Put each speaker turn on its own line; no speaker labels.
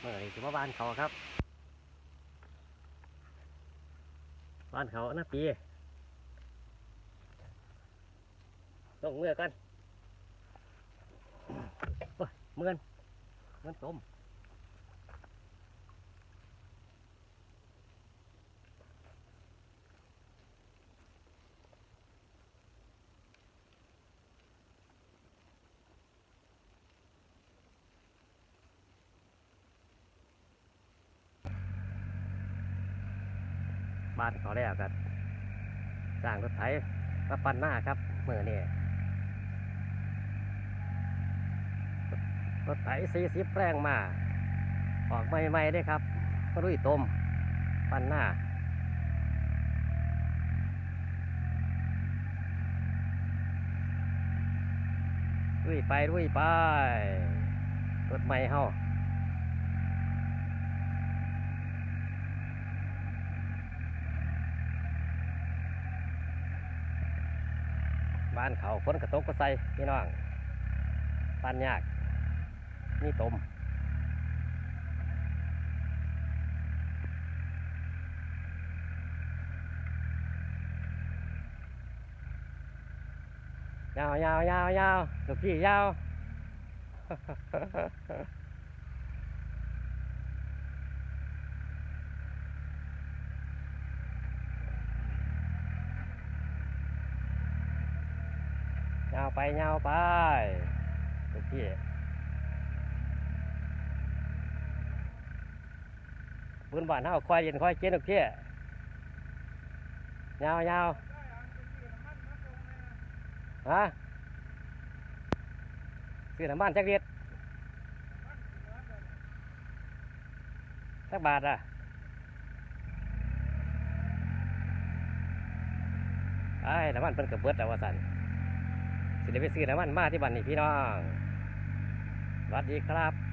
เมื่อนี้ถือว่าบ้านเขาครับ บ้านเขาหน้าปีต้องเมื่อกันเมื่อนเมื่อนต้ม บ้านเขาแล้วกันสร้างรถไถมาปั่นหน้าครับเมื่อนี้รถไถสี่สิบแปลงมาออกใหม่ๆได้ครับก็รุ่ยต้มปั่นหน้ารุ่ยไปรุ่ยไปรถใหม่เฮา บ้านเขาฝนกระตกก็ใส่พี่น้องปันยากนี่ตมยาวยาวยาวยาวลูกพี่ยาว ยาวไปยาวไปลูกพี่บุญบ้านเฮาควายเย็นควายเจนลูกพี่ยาวยาวฮะซื้อน้ำมันจักเลียดสักบาทอะไอ้น้ำมันเป็นกระเบิดแล้วว่าสัน สิได้ไปซื้อน้ำมันมาที่บ้านนี่พี่น้องสวัสดีครับ